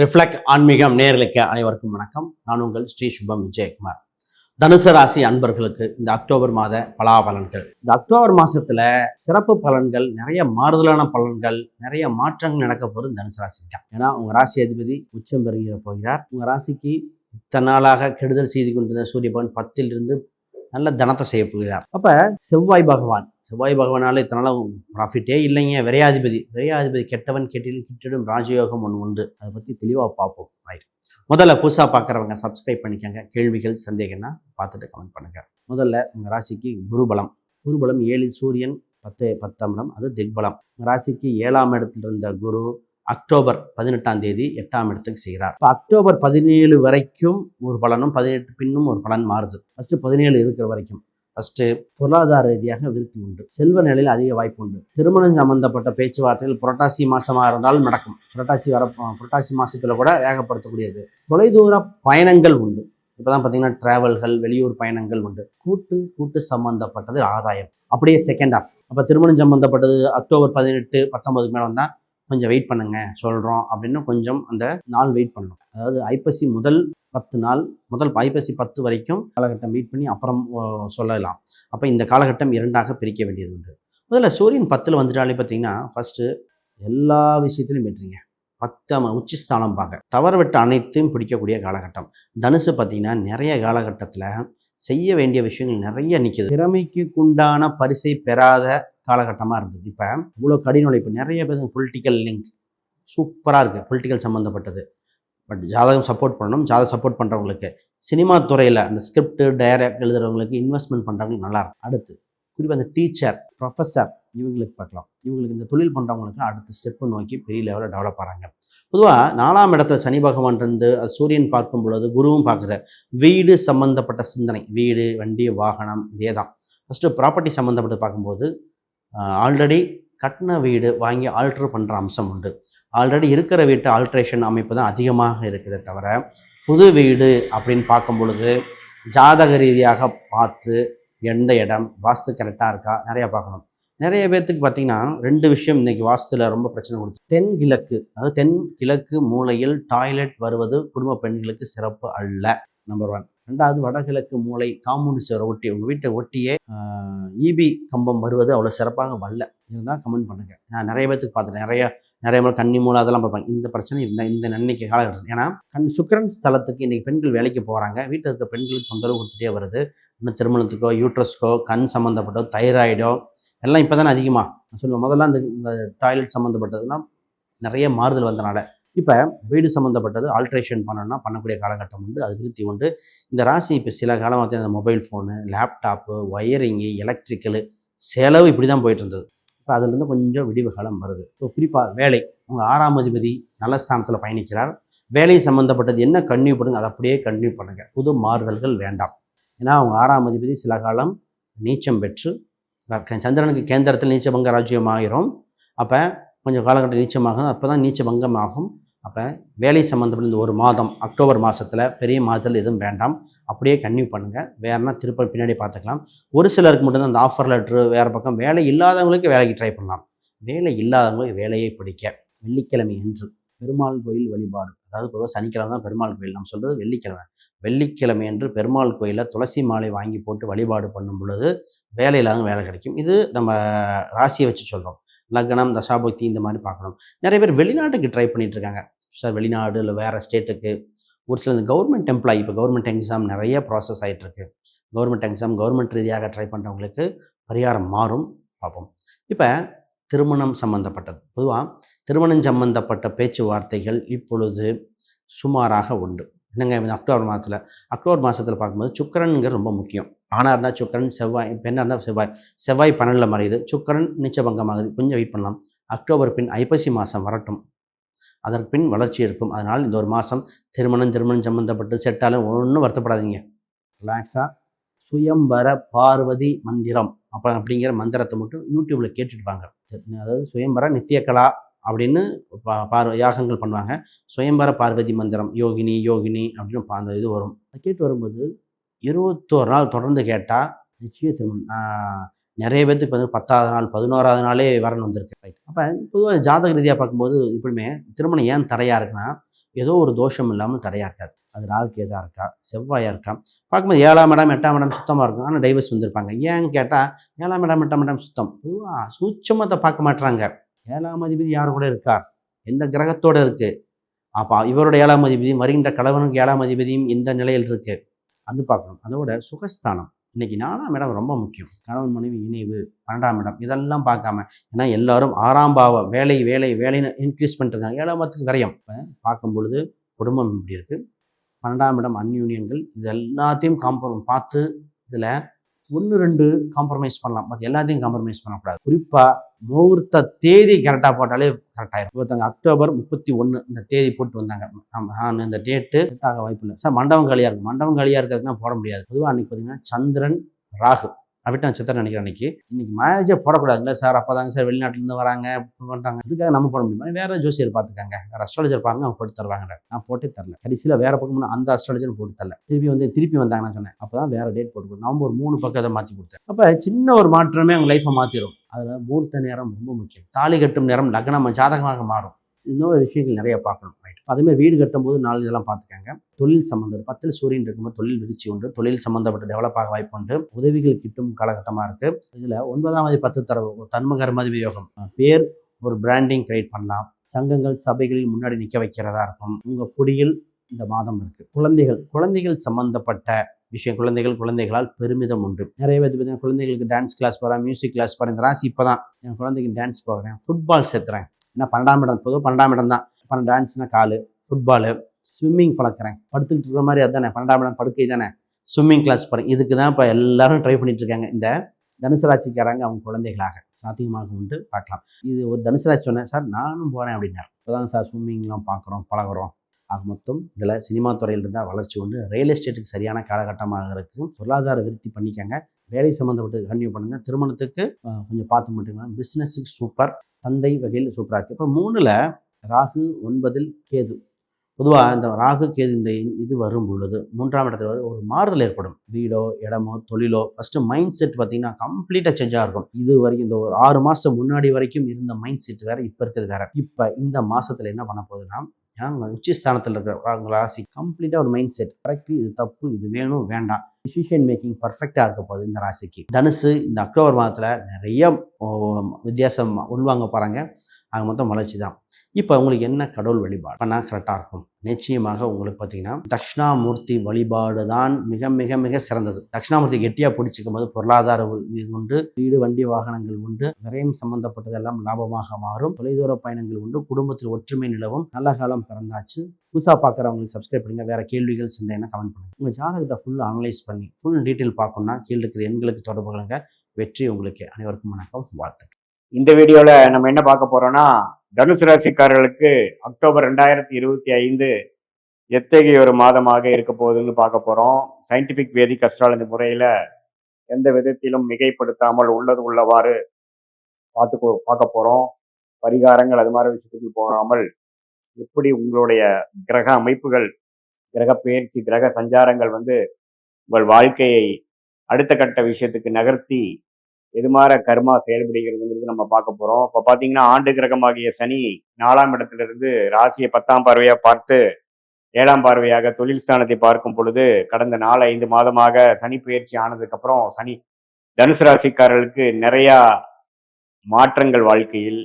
Reflect ஆன்மீகம் நேர்களுக்கு அனைவருக்கும் வணக்கம். நான் உங்கள் ஸ்ரீ சுபம் விஜயகுமார். தனுசு ராசி அன்பர்களுக்கு இந்த அக்டோபர் மாத பலாபலன்கள். இந்த அக்டோபர் மாசத்துல சிறப்பு பலன்கள் நிறைய மாறுதலான பலன்கள் நிறைய மாற்றங்கள் நடக்க போகிறது தனுசு ராசிக்கு தான். ஏன்னா உங்க ராசி அதிபதி உச்சம் பெறுகிற போகிறார். உங்க ராசிக்கு இத்தனை நாளாக கெடுதல் செய்து கொண்டிருந்த சூரிய பகவான் பத்திலிருந்து நல்ல தனத்தை செய்ய போகிறார். அப்ப செவ்வாய் பகவான் செவ்வாய் பகவானால் இத்தனை ப்ராஃபிட்டே இல்லைங்க. விரையாதிபதி. விரையாதிபதி கெட்டவன் கெட்டில் கிட்டிடும் ராஜயோகம் ஒன்று உண்டு. அதை பற்றி தெளிவாக பார்ப்போம். ரைட் முதல்ல புதுசாக பார்க்குறவங்க சப்ஸ்கிரைப் பண்ணிக்கோங்க. கேள்விகள் சந்தேகம்னா பார்த்துட்டு கமெண்ட் பண்ணுங்கள் முதல்ல உங்கள் ராசிக்கு குருபலம் குருபலம் ஏழில் சூரியன் பத்து பத்தாம் இடம். அது திக்பலம். உங்கள் ராசிக்கு ஏழாம் இடத்துல இருந்த குரு அக்டோபர் பதினெட்டாம் தேதி எட்டாம் இடத்துக்கு செய்கிறார் இப்போ அக்டோபர் பதினேழு வரைக்கும் ஒரு பலனும் பதினெட்டு பின்னும் ஒரு பலன் மாறுது. ஃபஸ்ட்டு பதினேழு இருக்கிற வரைக்கும். ஃபஸ்ட்டு பொருளாதார ரீதியாக விருத்தி உண்டு. செல்வ நிலையில் அதிக வாய்ப்பு உண்டு. திருமணம் சம்பந்தப்பட்ட பேச்சுவார்த்தைகள் புரட்டாசி மாதமாக இருந்தாலும் நடக்கும். புரட்டாசி வர புரட்டாசி மாதத்தில் கூட வேகப்படுத்தக்கூடியது தொலைதூர பயணங்கள் உண்டு. இப்போதான் பார்த்தீங்கன்னா டிராவல்கள் வெளியூர் பயணங்கள் உண்டு. கூட்டு கூட்டு சம்பந்தப்பட்டது ஆதாயம். அப்படியே செகண்ட் ஆஃப் அப்போ திருமணம் சம்பந்தப்பட்டது அக்டோபர் பதினெட்டு பத்தொன்பதுக்கு மேலே வந்தால் கொஞ்சம் வெயிட் பண்ணுங்க சொல்கிறோம் அப்படின்னு கொஞ்சம் அந்த நாள் வெயிட் பண்ணணும் அதாவது ஐப்பசி முதல் பத்து நாள் முதல் ஐப்பசி பத்து வரைக்கும் காலகட்டம் மீட் பண்ணி அப்புறம் ஓ, சொல்லலாம். அப்போ இந்த காலகட்டம் இரண்டாக பிரிக்க வேண்டியது உண்டு. முதல்ல சூரியன் பத்தில் வந்துட்டாலே பார்த்தீங்கன்னா ஃபஸ்ட்டு எல்லா விஷயத்துலையும் வெட்டுறீங்க பத்தாம் உச்சிஸ்தானம் பார்க்க தவறு அனைத்தையும் பிடிக்கக்கூடிய காலகட்டம். தனுசு பார்த்தீங்கன்னா நிறைய காலகட்டத்தில் செய்ய வேண்டிய விஷயங்கள் நிறைய நிற்கிது திறமைக்கு உண்டான பரிசை பெறாத காலகட்டமாக இருந்தது. இப்போ இவ்வளோ கடின உழைப்பு. நிறைய பேர் பொலிட்டிக்கல் லிங்க் சூப்பராக இருக்குது பொலிட்டிக்கல் சம்மந்தப்பட்டது பட் ஜாதகம் சப்போர்ட் பண்ணணும். ஜாதகம் சப்போர்ட் பண்ணுறவங்களுக்கு சினிமா துறையில் அந்த ஸ்கிரிப்ட் டைரக்ட் எழுதுறவங்களுக்கு இன்வெஸ்ட்மெண்ட் பண்ணுறவங்களுக்கு நல்லாயிருக்கும் அடுத்து குறிப்பாக அந்த டீச்சர் ப்ரொஃபஸர் இவங்களுக்கு பார்க்கலாம். இவங்களுக்கு இந்த தொழில் பண்ணுறவங்களுக்கு அடுத்த ஸ்டெப்பு நோக்கி பெரிய லெவலில் டெவலப் ஆகிறாங்க பொதுவாக நாலாம் இடத்துல சனி பகவான் இருந்து அது சூரியன் பார்க்கும் பொழுது குருவும் பார்க்குற வீடு சம்மந்தப்பட்ட சிந்தனை வீடு வண்டி வாகனம் இதே தான். ஃபஸ்ட்டு ப்ராப்பர்ட்டி சம்மந்தப்பட்டு பார்க்கும்போது ஆல்ரெடி கட்டின வீடு வாங்கி ஆல்ட்ரு பண்ணுற அம்சம் உண்டு. ஆல்ரெடி இருக்கிற வீட்டு ஆல்ட்ரேஷன் அமைப்பு தான் அதிகமாக இருக்குதே தவிர புது வீடு அப்படின்னு பார்க்கும் பொழுது ஜாதக ரீதியாக பார்த்து எந்த இடம் வாஸ்து கரெக்டாக இருக்கா நிறையா பார்க்கணும். நிறைய பேர்த்துக்கு பார்த்தீங்கன்னா ரெண்டு விஷயம் இன்றைக்கி வாஸ்துவில் ரொம்ப பிரச்சனை கொடுத்து தென் கிழக்கு அதாவது தென் கிழக்கு மூலையில் டாய்லெட் வருவது குடும்ப பெண்களுக்கு சிறப்பு அல்ல நம்பர் ஒன் ரெண்டாவது வடகிழக்கு மூலை காம்பவுண்ட் சுவரை ஒட்டி உங்கள் வீட்டை ஒட்டியே இபி கம்பம் வருவது அவ்வளோ சிறப்பாக வரல. இருந்தால் கமெண்ட் பண்ணுங்கள் நான் நிறைய பேர்த்துக்கு பார்த்தேன் நிறைய நிறைய முறை கண்ணி மூலம் அதெல்லாம் பார்ப்பாங்க. இந்த பிரச்சனை இந்த இந்த நன்மைக்கு காலகட்டம் ஏன்னா கண் சுக்கிரன் ஸ்தலத்துக்கு இன்றைக்கி பெண்கள் வேலைக்கு போகிறாங்க வீட்டில் இருக்க பெண்களுக்கு தொந்தரவு கொடுத்துட்டே வருது. இன்னும் திருமணத்துக்கோ யூட்ரஸ்க்கோ கண் சம்மந்தப்பட்டோ தைராய்டோ எல்லாம் இப்போ தானே அதிகமாக நான் சொல்லுவேன் முதல்ல இந்த இந்த டாய்லெட் சம்மந்தப்பட்டதுலாம் நிறைய மாறுதல் வந்தனால. இப்போ வீடு சம்மந்தப்பட்டது ஆல்ட்ரேஷன் பண்ணணும்னா பண்ணக்கூடிய காலகட்டம் உண்டு அது திருத்தி உண்டு. இந்த ராசி இப்போ சில காலமாக இந்த mobile phone laptop wiring electrical செலவு இப்படி தான் போயிட்டு இருந்தது. இப்போ அதுலேருந்து கொஞ்சம் விடிவு காலம் வருது. ஸோ குறிப்பாக வேலை. உங்கள் ஆறாம் அதிபதி நல்ல ஸ்தானத்தில் பயணிக்கிறார். வேலை சம்மந்தப்பட்டது என்ன கன்டினியூ பண்ணுங்க அதை அப்படியே கன்டினியூ பண்ணுங்கள் புது மாறுதல்கள் வேண்டாம். ஏன்னா அவங்க ஆறாம் அதிபதி சில காலம் நீச்சம் பெற்று சந்திரனுக்கு கேந்திரத்தில் நீச்சபங்க ராஜ்யம் ஆகிரும் அப்போ கொஞ்சம் காலகட்டம் நீச்சமாகும். அப்போ தான் நீச்ச பங்கம் ஆகும் அப்போ வேலை சம்மந்தப்பட்ட இந்த ஒரு மாதம் அக்டோபர் மாதத்தில் பெரிய மாதத்தில் எதுவும் வேண்டாம். அப்படியே கன்டினியூ பண்ணுங்கள் வேறுனா திருப்ப பின்னாடி பார்த்துக்கலாம். ஒரு சிலருக்கு மட்டும்தான் அந்த ஆஃபர் லெட்ரு வேறு பக்கம் வேலை இல்லாதவங்களுக்கு வேலைக்கு ட்ரை பண்ணலாம். வேலை இல்லாதவங்களுக்கு வேலையை பிடிக்க. வெள்ளிக்கிழமை என்று பெருமாள் கோயில் வழிபாடு. அதாவது பொதுவாக சனிக்கிழமை தான் பெருமாள் கோயில். நம்ம சொல்கிறது வெள்ளிக்கிழமை. வெள்ளிக்கிழமை என்று பெருமாள் கோயிலில் துளசி மாலை வாங்கி போட்டு வழிபாடு பண்ணும் பொழுது வேலை இல்லாதவங்க வேலை கிடைக்கும். இது நம்ம ராசியை வச்சு சொல்கிறோம் லக்னம் தசாபக்தி இந்த மாதிரி பார்க்கணும். நிறைய பேர் வெளிநாட்டுக்கு ட்ரை பண்ணிகிட்ருக்காங்க இருக்காங்க. சார் வெளிநாடு இல்லை வேறு ஸ்டேட்டுக்கு ஒரு சில இந்த கவர்மெண்ட் எம்ப்ளாயி இப்போ கவர்மெண்ட் எக்ஸாம் நிறைய ப்ராசஸ் ஆகிட்டுருக்கு கவர்மெண்ட் எக்ஸாம் கவர்மெண்ட் ரீதியாக ட்ரை பண்ணுறவங்களுக்கு பரிகாரம் மாறும். பார்ப்போம். இப்போ திருமணம் சம்மந்தப்பட்டது பொதுவாக திருமணம் சம்மந்தப்பட்ட பேச்சுவார்த்தைகள் இப்பொழுது சுமாராக உண்டு. என்னங்க இந்த அக்டோபர் மாதத்தில்? அக்டோபர் மாதத்தில் பார்க்கும்போது சுக்கரனுங்கிறது ரொம்ப முக்கியம். ஆணாக இருந்தால் சுக்கரன் செவ்வாய் பெண்ணாக இருந்தால் செவ்வாய். செவ்வாய் பன்னெண்டில் மறையுது. சுக்கரன் நிச்சபங்கமாகுது கொஞ்சம் வெயிட் பண்ணலாம். அக்டோபர் பின் ஐப்பசி மாதம் வரட்டும். அதற்கு பின் வளர்ச்சி இருக்கும். அதனால் இந்த ஒரு மாதம் திருமணம் திருமணம் சம்மந்தப்பட்டு செட்டாலும் ஒன்றும் வருத்தப்படாதீங்க. ரிலாக்ஸாக சுயம்பர பார்வதி மந்திரம். அப்போ அப்படிங்கிற மந்திரத்தை மட்டும் யூடியூப்பில் கேட்டுட்டு வாங்க. அதாவது சுயம்பர நித்தியகலா அப்படின்னு பா பார் யாகங்கள் பண்ணுவாங்க. சுயம்பர பார்வதி மந்திரம் யோகினி யோகினி அப்படின்னு அந்த இது வரும். கேட்டு வரும்போது இருபத்தோரு நாள் தொடர்ந்து கேட்டால் நிச்சயம் திருமணம் நிறைய பேர்த்துக்கு இப்போ வந்து பத்தாவது நாள் பதினோராவது நாளே வரன் வந்திருக்கு. ரைட் அப்போ பொதுவாக ஜாதக ரீதியாக பார்க்கும்போது இப்படிமே திருமணம் ஏன் தடையாக இருக்குன்னா ஏதோ ஒரு தோஷம் இல்லாமல் தடையாக இருக்காது. அது ராகு கேதா இருக்கா செவ்வாயா இருக்கா பார்க்கும்போது ஏழாம் இடம் எட்டாம் இடம் சுத்தமாக இருக்கும். ஆனால் டைவர்ஸ் வந்திருப்பாங்க. ஏன்னு கேட்டால் ஏழாம் இடம் எட்டாம் இடம் சுத்தம். பொதுவாக சூட்சமத்தை பார்க்க மாட்றாங்க. ஏழாம் அதிபதி யார் கூட இருக்கார் எந்த கிரகத்தோட இருக்கு? அப்போ இவரோட ஏழாம் அதிபதியும் வருகின்ற கணவனுக்கு ஏழாம் அதிபதியும் எந்த நிலையில் இருக்கு. அது பார்க்கணும். அதோட சுகஸ்தானம். இன்னைக்கு நாலாம் இடம் ரொம்ப முக்கியம். கணவன் மனைவி இணைவு பன்னெண்டாம் இடம். இதெல்லாம் பார்க்காம ஏன்னா எல்லாரும் ஆறாம் பாவம் வேலை வேலை வேலைன்னு இன்க்ரீஸ் பண்ணிட்டு இருக்காங்க ஏழாம் இடத்துக்கு விரயம். இப்போ பார்க்கும் பொழுது குடும்பம் இப்படி இருக்குது பன்னெண்டாம் இடம் அன்யூனியன்கள் இது எல்லாத்தையும் காம்பரம் பார்த்து இதில் ஒன்று ரெண்டு காம்ப்ரமைஸ் பண்ணலாம். மற்ற எல்லாத்தையும் காம்ப்ரமைஸ் பண்ணக்கூடாது. குறிப்பாக முகூர்த்த தேதி கரெக்டாக போட்டாலே கரெக்டாகிடும் ஒருத்தவங்க அக்டோபர் முப்பத்தி ஒன்று இந்த தேதி போட்டு வந்தாங்க. ஆமாம் இந்த டேட்டு ஆக வாய்ப்பு இல்லை. சார் மண்டபம் காலியாக இருக்கும் மண்டபம் காலியாக இருக்கிறதுனா போட முடியாது. பொதுவாக அன்னைக்கு பார்த்தீங்கன்னா சந்திரன் ராகு. அவிட்ட நட்சத்திரம் நினைக்கிறேன் அன்றைக்கி இன்னைக்கு மேரேஜே போடக்கூடாதுல்ல சார் அப்போதாங்க சார் வெளிநாட்டிலேருந்து வராங்க பண்ணுறாங்க இதுக்காக நம்ம போட முடியுமா? வேறு ஜோசியர் பார்த்துக்காங்க. வேறு அஸ்ட்ராலஜர் பாருங்க அவங்க போட்டு தருவாங்க நான் போட்டே தரல. கடைசியில் வேறு பக்கம் அந்த அஸ்ட்ராலஜர் போட்டு தரல. திருப்பி வந்து திருப்பி வந்தாங்கன்னு சொன்னேன். அப்போ தான் வேறு டேட் போட்டு நவம்பர் மூணு பக்கம் அதை மாற்றி கொடுத்தேன். அப்போ சின்ன ஒரு மாற்றமே அவங்க லைஃப்பை மாற்றிடும் அதில் மூர்த்த நேரம் ரொம்ப முக்கியம். தாலி கட்டும் நேரம் லக்னம் ஜாதகமாக மாறும். இன்னொரு விஷயங்கள் நிறைய பார்க்கணும் ரைட் அதேமாதிரி வீடு கட்டும்போது நாலு இதெல்லாம் பார்த்துக்கங்க. தொழில் சம்மந்தம் பத்தில் சூரியன் இருக்கும்போது தொழில் விருச்சி உண்டு. தொழில் சம்மந்தப்பட்ட டெவலப் ஆக வாய்ப்பு உண்டு. உதவிகள் கிட்டும் காலகட்டமாக இருக்குது இதில் ஒன்பதாம் பத்து தரவு தன்மகர்மதி யோகம். பேர் ஒரு பிராண்டிங் கிரியேட் பண்ணலாம். சங்கங்கள் சபைகளில் முன்னாடி நிற்க வைக்கிறதா இருக்கும். உங்கள் குடியில் இந்த மாதம் இருக்குது குழந்தைகள் குழந்தைகள் சம்மந்தப்பட்ட விஷயம் குழந்தைகள் குழந்தைகளால் பெருமிதம் உண்டு. நிறைய பேர் பார்த்தீங்கன்னா குழந்தைகளுக்கு டான்ஸ் கிளாஸ் போகிறேன் மியூசிக் கிளாஸ் போகிறேன் இந்த ராசி இப்போ தான் என் குழந்தைக்கு டான்ஸ் போகிறேன் ஃபுட்பால் சேர்த்துறேன். ஏன்னா பன்னெண்டாம் இடம் பொதுவாக பன்னெண்டாம் இடம் தான். பன்னெண்டு டான்ஸ்னா காலு ஃபுட்பாலு ஸ்விம்மிங் பழக்கிறேன். படுத்துக்கிட்டு இருக்கிற மாதிரி அதானே பன்னெண்டாம் இடம் படுக்கை தானே. ஸ்விம்மிங் கிளாஸ் போகிறேன் இதுக்கு தான் இப்போ எல்லாரும் ட்ரை பண்ணிட்டு இருக்காங்க. இந்த தனுசு ராசிக்காரங்க அவங்க குழந்தைகளாக. சாத்தியமாக உண்டு பார்க்கலாம். இது ஒரு தனுசு ராசி சொன்னேன் சார் நானும் போகிறேன் அப்படின்னாரு. இப்போதான் சார் ஸ்விம்மிங்லாம் பார்க்குறோம் பழகுறோம். ஆக மொத்தம் இதில் சினிமா துறையில் இருந்தால் வளர்ச்சி உண்டு. ரியல் எஸ்டேட்டுக்கு சரியான காலகட்டமாக இருக்கும் பொருளாதார விருத்தி பண்ணிக்கங்க. வேலை சம்மந்தப்பட்டு கண்டினியூ பண்ணுங்கள் திருமணத்துக்கு கொஞ்சம் பார்த்து மட்டும் பிஸ்னஸுக்கு சூப்பர் தந்தை வகையில் சூப்பராக இருக்குது இப்போ மூணில் ராகு ஒன்பதில் கேது. பொதுவாக இந்த ராகு கேது இந்த இது வரும் பொழுது மூன்றாம் இடத்துல வரும் ஒரு மாறுதல் ஏற்படும். வீடோ இடமோ தொழிலோ ஃபஸ்ட்டு மைண்ட் செட் பார்த்தீங்கன்னா கம்ப்ளீட்டாக சேஞ்சாக இருக்கும். இது வரைக்கும் இந்த ஒரு ஆறு மாதம் முன்னாடி வரைக்கும் இருந்த மைண்ட் செட் வேறு இப்போ இருக்கிறது வேற. இப்போ இந்த மாதத்தில் என்ன பண்ண போகுதுன்னா ஏங்க உச்சி ஸ்தானத்தில் இருக்கிற ராசி கம்ப்ளீட்டாக ஒரு மைண்ட் செட். கரெக்ட் இது தப்பு இது வேணும் வேண்டாம். டிசிஷன் மேக்கிங் பர்ஃபெக்டாக இருக்க போகுது இந்த ராசிக்கு. தனுசு இந்த அக்டோபர் மாதத்தில் நிறைய வித்தியாசம் உள்வாங்க போகிறாங்க ஆக மொத்தம் வளர்ச்சி தான். இப்போ உங்களுக்கு என்ன கடவுள் வழிபாடு? பண்ணால் கரெக்டாக இருக்கும். நிச்சயமாக உங்களுக்கு பார்த்தீங்கன்னா தட்சிணாமூர்த்தி வழிபாடு தான் மிக மிக மிக சிறந்தது. தட்சிணாமூர்த்தி கெட்டியாக பிடிச்சிக்கும் போது பொருளாதார இது உண்டு வீடு வண்டி வாகனங்கள் உண்டு விரயம் சம்பந்தப்பட்டதெல்லாம் லாபமாக மாறும். தொலைதூர பயணங்கள் உண்டு குடும்பத்தில் ஒற்றுமை நிலவும் நல்ல காலம் பிறந்தாச்சு. புதுசாக பார்க்குறவங்களுக்கு சப்ஸ்கிரைப் பண்ணுங்க. வேறு கேள்விகள் சிந்தனை கமெண்ட் பண்ணுங்கள் உங்கள் ஜாதகத்தை ஃபுல் அனலைஸ் பண்ணி ஃபுல் டீட்டெயில் பார்க்கணும்னா கீழே இருக்கிற எண்களுக்கு தொடர்பு கொள்ளுங்கள் வெற்றி உங்களுக்கு அனைவருக்கும் வணக்கம். வாழ்த்துக்கள். இந்த வீடியோவில் நம்ம என்ன பார்க்க போகிறோம்னா தனுசு ராசிக்காரர்களுக்கு அக்டோபர் ரெண்டாயிரத்தி இருபத்தி ஐந்து எத்தகைய ஒரு மாதமாக இருக்க போகுதுன்னு பார்க்க போகிறோம் சயின்டிஃபிக் வேதிக் அஸ்ட்ராலஜி முறையில் எந்த விதத்திலும் மிகைப்படுத்தாமல் உள்ளது உள்ளவாறு பார்த்து பார்க்க போகிறோம் பரிகாரங்கள் அது மாதிரி விஷயத்துக்கு போகாமல் எப்படி உங்களுடைய கிரக அமைப்புகள் கிரக பயிற்சி கிரக சஞ்சாரங்கள் வந்து உங்கள் வாழ்க்கையை அடுத்த கட்ட விஷயத்துக்கு நகர்த்தி எது கர்மா செயல்படுகிறதுங்கிறது நம்ம பார்க்க போறோம். இப்போ பார்த்தீங்கன்னா ஆண்டு கிரகமாகிய சனி நாலாம் இடத்திலிருந்து ராசியை பத்தாம் பார்வையாக பார்த்து ஏழாம் பார்வையாக தொழில் ஸ்தானத்தை பார்க்கும் பொழுது கடந்த நாலு ஐந்து மாதமாக சனி பயிற்சி ஆனதுக்கப்புறம் சனி தனுசு ராசிக்காரர்களுக்கு நிறையா மாற்றங்கள் வாழ்க்கையில்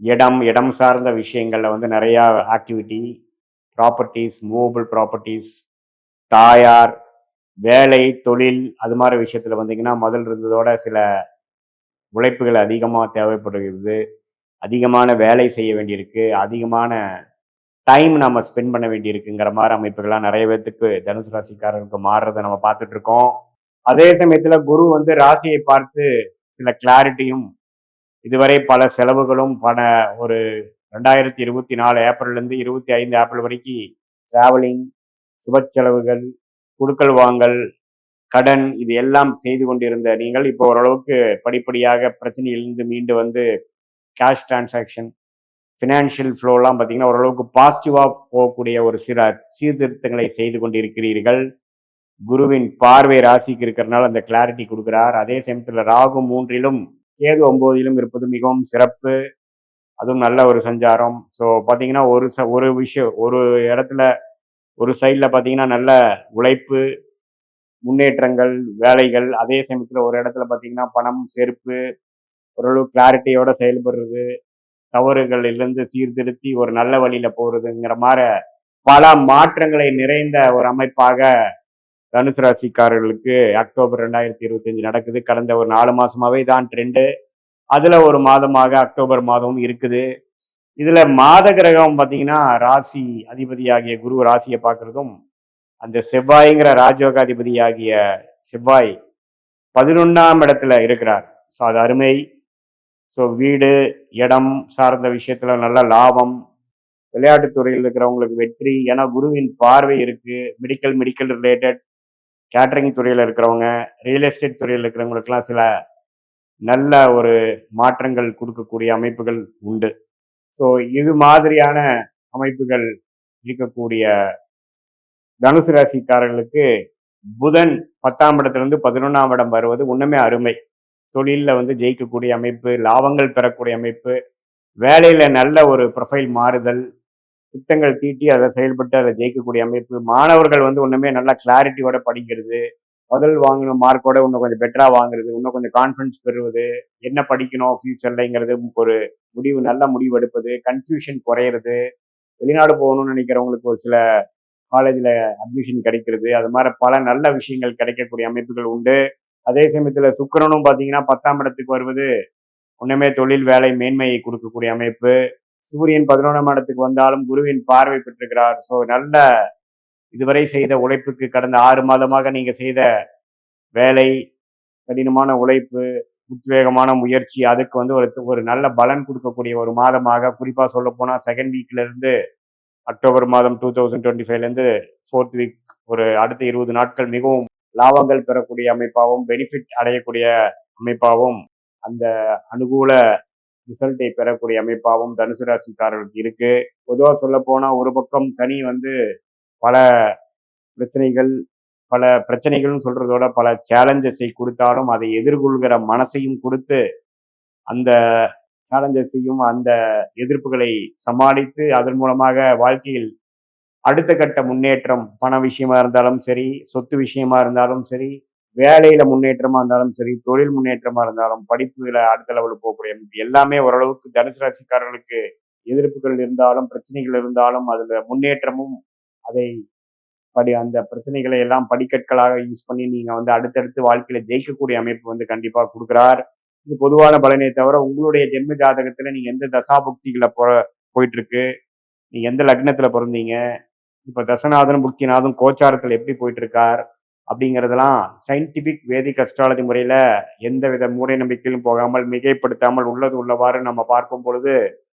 இடம் இடம் சார்ந்த விஷயங்களில் வந்து நிறையா ஆக்டிவிட்டி ப்ராப்பர்ட்டிஸ் மூவபிள் ப்ராப்பர்ட்டிஸ் தாயார் வேலை தொழில் அது மாதிரி விஷயத்தில் வந்தீங்கன்னா முதல் இருந்ததோட சில உழைப்புகள் அதிகமாக தேவைப்படுகிறது. அதிகமான வேலை செய்ய வேண்டியிருக்கு. அதிகமான டைம் நம்ம ஸ்பெண்ட் பண்ண வேண்டியிருக்குங்கிற மாதிரி அமைப்புகள்லாம் நிறைய பேர்த்துக்கு தனுசு ராசிக்காரருக்கு மாறுறதை நம்ம பார்த்துட்டு இருக்கோம் அதே சமயத்துல குரு வந்து ராசியை பார்த்து சில கிளாரிட்டியும் இதுவரை பல செலவுகளும் பண ஒரு ரெண்டாயிரத்தி இருபத்தி நாலு ஏப்ரல்லேருந்து இருபத்தி ஐந்து ஏப்ரல் வரைக்கும் டிராவலிங் சுப செலவுகள் குடுக்கல் வாங்கல் கடன் இது எல்லாம் செய்து கொண்டிருந்த நீங்கள் இப்போ ஓரளவுக்கு படிப்படியாக பிரச்சனையிலிருந்து மீண்டு வந்து கேஷ் டிரான்சாக்ஷன் ஃபினான்ஷியல் ஃப்ளோலாம் பார்த்தீங்கன்னா ஓரளவுக்கு பாசிட்டிவாக போகக்கூடிய ஒரு சில சீர்திருத்தங்களை செய்து கொண்டிருக்கிறீர்கள். குருவின் பார்வை ராசிக்கு இருக்கிறனால அந்த கிளாரிட்டி கொடுக்குறார். அதே சமயத்தில் ராகு மூன்றிலும் கேது ஒம்போதிலும் இருப்பது மிகவும் சிறப்பு. அதுவும் நல்ல ஒரு சஞ்சாரம். ஸோ பார்த்தீங்கன்னா ஒரு ச ஒரு விஷயம் ஒரு இடத்துல ஒரு சைடில் பார்த்தீங்கன்னா நல்ல உழைப்பு முன்னேற்றங்கள் வேலைகள் அதே சமயத்தில் ஒரு இடத்துல பார்த்தீங்கன்னா பணம் செருப்பு ஓரளவு கிளாரிட்டியோட செயல்படுறது தவறுகளிலிருந்து சீர்திருத்தி ஒரு நல்ல வழியில போறதுங்கிற மாதிரி பல மாற்றங்களை நிறைந்த ஒரு அமைப்பாக தனுசு ராசிக்காரர்களுக்கு அக்டோபர் ரெண்டாயிரத்தி இருபத்தஞ்சு நடக்குது. கடந்த ஒரு நாலு மாசமாவே தான் ட்ரெண்டு அதுல ஒரு மாதமாக அக்டோபர் மாதமும் இருக்குது. இதுல மாத கிரகம் பார்த்தீங்கன்னா ராசி அதிபதியாகிய குரு ராசியை பார்க்கறதும் அந்த செவ்வாய்ங்கிற ராஜயோகாதிபதியாகிய செவ்வாய் பதினொன்னாம் இடத்துல இருக்கிறார். ஸோ அது அருமை. ஸோ வீடு இடம் சார்ந்த விஷயத்துல நல்ல லாபம். விளையாட்டுத் துறையில் இருக்கிறவங்களுக்கு வெற்றி. ஏன்னா குருவின் பார்வை இருக்கு. மெடிக்கல் மெடிக்கல் ரிலேட்டட் கேட்டரிங் துறையில் இருக்கிறவங்க ரியல் எஸ்டேட் துறையில் இருக்கிறவங்களுக்கெல்லாம் சில நல்ல ஒரு மாற்றங்கள் கொடுக்கக்கூடிய அமைப்புகள் உண்டு. ஸோ இது மாதிரியான அமைப்புகள் இருக்கக்கூடிய தனுசு ராசிக்காரர்களுக்கு புதன் பத்தாம் இடத்துலேருந்து பதினொன்றாம் இடம் வருவது ஒன்றுமே அருமை. தொழிலில் வந்து ஜெயிக்கக்கூடிய அமைப்பு லாபங்கள் பெறக்கூடிய அமைப்பு வேலையில் நல்ல ஒரு ப்ரொஃபைல் மாறுதல் திட்டங்கள் தீட்டி அதை செயல்பட்டு அதை ஜெயிக்கக்கூடிய அமைப்பு மாணவர்கள் வந்து ஒன்றுமே நல்ல கிளாரிட்டியோட படிக்கிறது முதல் வாங்கின மார்க்கோட இன்னும் கொஞ்சம் பெட்டராக வாங்குறது இன்னும் கொஞ்சம் கான்ஃபிடன்ஸ் பெறுவது என்ன படிக்கணும் ஃபியூச்சர்லங்கிறது ஒரு முடிவு நல்ல முடிவு எடுப்பது கன்ஃபியூஷன் குறையிறது வெளிநாடு போகணும்னு நினைக்கிறவங்களுக்கு ஒரு சில காலேஜில் அட்மிஷன் கிடைக்கிறது. அது மாதிரி பல நல்ல விஷயங்கள் கிடைக்கக்கூடிய அமைப்புகள் உண்டு. அதே சமயத்தில் சுக்கரனும் பார்த்தீங்கன்னா பத்தாம் இடத்துக்கு வருவது ஒன்றுமே தொழில் வேலை மேன்மையை கொடுக்கக்கூடிய அமைப்பு. சூரியன் பதினொன்றாம் இடத்துக்கு வந்தாலும் குருவின் பார்வை பெற்றிருக்கிறார். ஸோ நல்ல இதுவரை செய்த உழைப்புக்கு கடந்த ஆறு மாதமாக நீங்கள் செய்த வேலை கடினமான உழைப்பு உத்வேகமான முயற்சி அதுக்கு வந்து ஒரு ஒரு நல்ல பலன் கொடுக்கக்கூடிய ஒரு மாதமாக குறிப்பாக சொல்ல போனால் செகண்ட் வீக்லேருந்து அக்டோபர் மாதம் டூ தௌசண்ட் டுவெண்ட்டி ஃபைவ்லேருந்து ஃபோர்த் வீக் ஒரு அடுத்த இருபது நாட்கள் மிகவும் லாபங்கள் பெறக்கூடிய அமைப்பாகவும் பெனிஃபிட் அடையக்கூடிய அமைப்பாகவும் அந்த அனுகூல ரிசல்ட்டை பெறக்கூடிய அமைப்பாகவும் தனுசு ராசிக்காரர்களுக்கு இருக்கு. பொதுவாக சொல்ல போனால் ஒரு பக்கம் சனி வந்து பல பிரச்சனைகள் பல பிரச்சனைகள்னு சொல்றதோட பல சேலஞ்சஸை கொடுத்தாலும் அதை எதிர்கொள்கிற மனசையும் கொடுத்து அந்த சேலஞ்சஸையும் அந்த எதிர்ப்புகளை சமாளித்து அதன் மூலமாக வாழ்க்கையில் அடுத்த கட்ட முன்னேற்றம் பண விஷயமா இருந்தாலும் சரி சொத்து விஷயமா இருந்தாலும் சரி வேலையில முன்னேற்றமா இருந்தாலும் சரி தொழில் முன்னேற்றமா இருந்தாலும் படிப்புல அடுத்த லெவலுக்கு போகக்கூடிய அமைப்பு எல்லாமே ஓரளவுக்கு தனுசு ராசிக்காரர்களுக்கு எதிர்ப்புகள் இருந்தாலும் பிரச்சனைகள் இருந்தாலும் அதுல முன்னேற்றமும் அதை படி அந்த பிரச்சனைகளை எல்லாம் படிக்கற்களாக யூஸ் பண்ணி நீங்க வந்து அடுத்தடுத்து வாழ்க்கையில ஜெயிக்கக்கூடிய அமைப்பு வந்து கண்டிப்பா கொடுக்குறார். இது பொதுவான பலனே தவிர உங்களுடைய ஜென்ம ஜாதகத்துல நீங்க எந்த தசாபுக்திகளை போ போயிட்டு இருக்கு நீங்க எந்த லக்னத்துல பிறந்தீங்க? இப்ப தசநாதனும் புக்திநாதனும் கோச்சாரத்துல எப்படி போயிட்டு இருக்கார் அப்படிங்கிறதெல்லாம் சயின்டிபிக் வேதிக் அஸ்ட்ராலஜி முறையில எந்த வித மூட நம்பிக்கையிலும் போகாமல் மிகைப்படுத்தாமல் உள்ளது உள்ளவாறு நம்ம பார்க்கும் பொழுது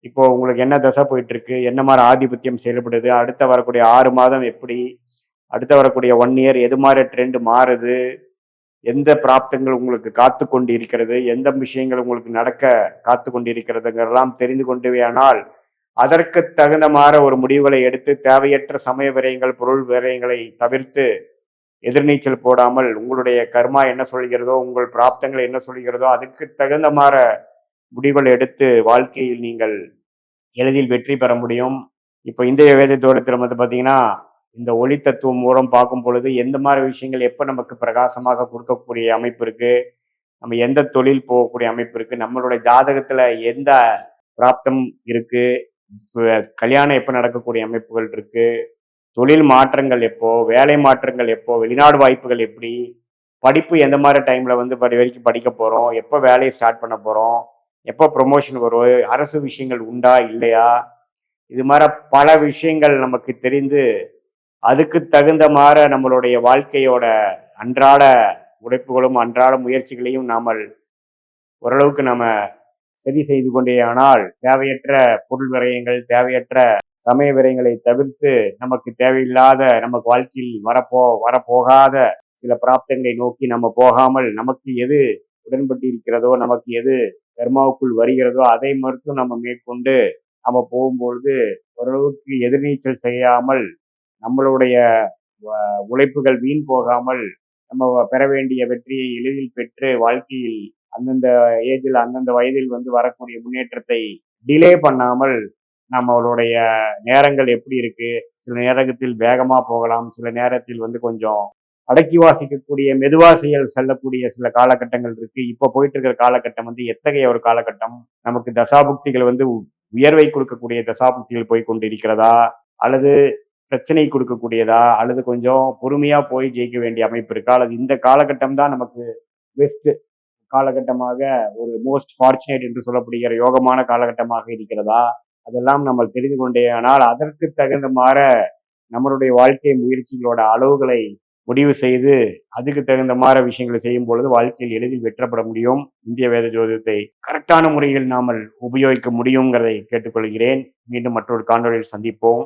இப்போ உங்களுக்கு என்ன தசை போயிட்டு இருக்கு என்ன மாதிரி ஆதிபத்தியம் செயல்படுது? அடுத்த வரக்கூடிய ஆறு மாதம் எப்படி? அடுத்த வரக்கூடிய ஒன் இயர் எது மாதிரி ட்ரெண்ட் மாறுது? எந்த பிராப்தங்கள் உங்களுக்கு காத்து கொண்டு இருக்கிறது எந்த விஷயங்கள் உங்களுக்கு நடக்க காத்து கொண்டு இருக்கிறதுங்கிறதெல்லாம் தெரிந்து கொண்டுவேயானால் அதற்கு தகுந்த ஒரு முடிவுகளை எடுத்து தேவையற்ற சமய விரயங்கள் பொருள் விரயங்களை தவிர்த்து எதிர்நீச்சல் போடாமல் உங்களுடைய கர்மா என்ன சொல்கிறதோ உங்கள் பிராப்தங்கள் என்ன சொல்கிறதோ அதுக்கு தகுந்த மாற முடிவுகள் எடுத்து வாழ்க்கையில் நீங்கள் எளிதில் வெற்றி பெற முடியும். இப்போ இந்திய வேத தூரத்தில் வந்து பார்த்தீங்கன்னா இந்த ஒளி தத்துவம் மூலம் பார்க்கும் பொழுது எந்த மாதிரி விஷயங்கள் எப்போ நமக்கு பிரகாசமாக கொடுக்கக்கூடிய அமைப்பு இருக்குது நம்ம எந்த தொழில் போகக்கூடிய அமைப்பு இருக்குது நம்மளுடைய ஜாதகத்தில் எந்த பிராப்தம் இருக்குது கல்யாணம் எப்போ நடக்கக்கூடிய அமைப்புகள் இருக்குது தொழில் மாற்றங்கள் எப்போ? வேலை மாற்றங்கள் எப்போ? வெளிநாடு வாய்ப்புகள் எப்படி? படிப்பு எந்த மாதிரி டைமில் வந்து படி வரைக்கும் படிக்க போகிறோம் எப்போ வேலையை ஸ்டார்ட் பண்ண போகிறோம் எப்போ ப்ரொமோஷன் வரும்? அரசு விஷயங்கள் உண்டா? இல்லையா? இது மாதிரி பல விஷயங்கள் நமக்கு தெரிந்து அதுக்கு தகுந்த மாற நம்மளுடைய வாழ்க்கையோட அன்றாட உழைப்புகளும் அன்றாட முயற்சிகளையும் நாம் ஓரளவுக்கு நம்ம சரி செய்து கொண்டேயானால் தேவையற்ற பொருள் விரயங்கள் தேவையற்ற சமய விரயங்களை தவிர்த்து நமக்கு தேவையில்லாத நமக்கு வாழ்க்கையில் வரப்போ வரப்போகாத சில பிராப்தங்களை நோக்கி நம்ம போகாமல் நமக்கு எது உடன்பட்டு இருக்கிறதோ நமக்கு எது கர்மாவுக்குள் வருகிறதோ அதை மட்டும் நம்ம மேற்கொண்டு நம்ம போகும்பொழுது ஓரளவுக்கு எதிர்நீச்சல் செய்யாமல் நம்மளுடைய உழைப்புகள் வீண் போகாமல் நம்ம பெற வேண்டிய வெற்றியை எளிதில் பெற்று வாழ்க்கையில் அந்தந்த ஏஜில் அந்தந்த வயதில் வந்து வரக்கூடிய முன்னேற்றத்தை டிலே பண்ணாமல் நம்மளுடைய நேரங்கள் எப்படி இருக்கு? சில நேரத்தில் வேகமாக போகலாம். சில நேரத்தில் வந்து கொஞ்சம் அடக்கி வாசிக்கக்கூடிய மெதுவா செயல் செல்லக்கூடிய சில காலகட்டங்கள் இருக்கு. இப்போ போயிட்டு இருக்கிற காலகட்டம் வந்து எத்தகைய ஒரு காலகட்டம்? நமக்கு தசாபுக்திகள் வந்து உ- உயர்வை கொடுக்கக்கூடிய தசாபுக்திகள் போய் கொண்டு இருக்கிறதா அல்லது பிரச்சனை கொடுக்கக்கூடியதா? அல்லது கொஞ்சம் பொறுமையா போய் ஜெயிக்க வேண்டிய அமைப்பு இருக்கா? அல்லது இந்த காலகட்டம் தான் நமக்கு பெஸ்ட் காலகட்டமாக ஒரு மோஸ்ட் ஃபார்ச்சுனேட் என்று சொல்லப்படுகிற யோகமான காலகட்டமாக இருக்கிறதா? அதெல்லாம் நம்ம தெரிந்து கொண்டே ஆனால் அதற்கு தகுந்த மாற நம்மளுடைய வாழ்க்கை முயற்சிகளோட அளவுகளை முடிவு செய்து அதுக்கு தகுந்த மாதிரி விஷயங்களை செய்யும் பொழுது வாழ்க்கையில் எளிதில் வெற்றப்பட முடியும். இந்திய வேத ஜோதிடத்தை கரெக்டான முறையில் நாமல் உபயோகிக்க முடியுங்கிறதை கேட்டுக்கொள்கிறேன். மீண்டும் மற்றொரு காணொலியில் சந்திப்போம்.